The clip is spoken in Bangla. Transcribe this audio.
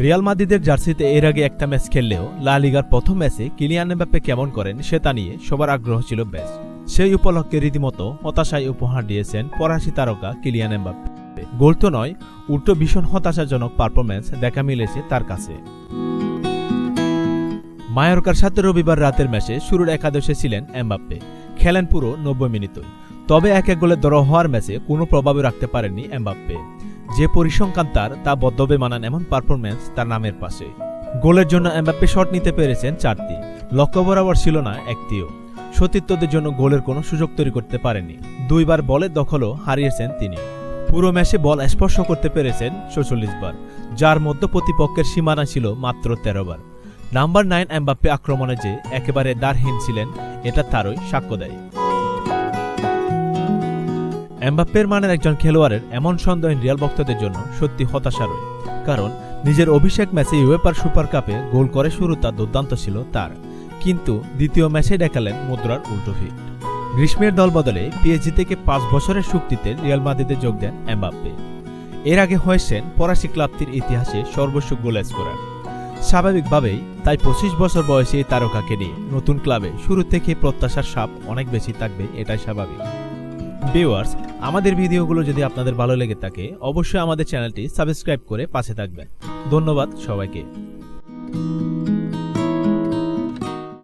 রিয়াল মাদ্রিদের জার্সিতে এর আগে একটা ম্যাচ খেললেও লা লিগার প্রথম ম্যাচে কিলিয়ান এমবাপ্পে কেমন করেন সেটা নিয়ে সবার আগ্রহ ছিল বেশ। সেই উপলক্ষে রীতিমতো হতাশায় উপহার দিয়েছেন ফরাসি তারকা কিলিয়ান এমবাপ্পে। গোল তো নয়, উল্টো ভীষণ হতাশাজনক পারফরম্যান্স দেখা মিলেছে তার কাছে। মায়োরকার সাথে রবিবার রাতের ম্যাচে শুরুর একাদশে ছিলেন এমবাপ্পে। খেলেন পুরো নব্বই মিনিটই। তবে এক এক গোলে ড্র হওয়ার ম্যাচে কোনো প্রভাবে রাখতে পারেননি এমবাপ্পে। যে পরিসংখ্যান তার, তা বদ্ধবে মানান এমন পারফরম্যান্স তার নামের পাশে। গোলের জন্য এমবাপ্পে শট নিতে পেরেছেন চারটি। লক্ষ্য বরাবর ছিল না, একটিও। সতীর্থদের জন্য গোলের কোনো সুযোগ তৈরি করতে পারেনি দুইবার বলের দখলও হারিয়েছেন তিনি। পুরো ম্যাচে বল স্পর্শ করতে পেরেছেন ছচল্লিশ বার, যার মধ্যে প্রতিপক্ষের সীমানা ছিল মাত্র তেরো বার। নাম্বার নাইন এমবাপ্পে আক্রমণে যে একেবারে দারহীন ছিলেন, এটা তারই সাক্ষ্য দেয়। এমবাপ্পের মানের একজন খেলোয়াড়ের এমন সন্দেহহীন রিয়াল ভক্তদের জন্য সত্যি হতাশারই কারণ নিজের অভিষেক ম্যাচে ইউএপার সুপার কাপে গোল করে শুরু তার দুর্দান্ত ছিল তার। কিন্তু দ্বিতীয় ম্যাচে দেখালেন মুদ্রার উল্টো ফিট গ্রীষ্মের দল বদলে পিএসজি থেকে পাঁচ বছরের চুক্তিতে রিয়াল মাদ্রিদে যোগ দেন এমবাপ্পে। এর আগে হয়েছেন ফরাসি ক্লাবটির ইতিহাসে সর্বোচ্চ গোল স্কোরার। স্বাভাবিকভাবেই তাই পঁচিশ বছর বয়সে তারকাকে নিয়ে নতুন ক্লাবে শুরু থেকে প্রত্যাশার সাপ অনেক বেশি থাকবে, এটাই স্বাভাবিক। ভিউয়ার্স আমাদের ভিডিওগুলো যদি আপনাদের ভালো লেগে থাকে, অবশ্যই আমাদের চ্যানেলটি সাবস্ক্রাইব করে পাশে থাকবেন। ধন্যবাদ সবাইকে।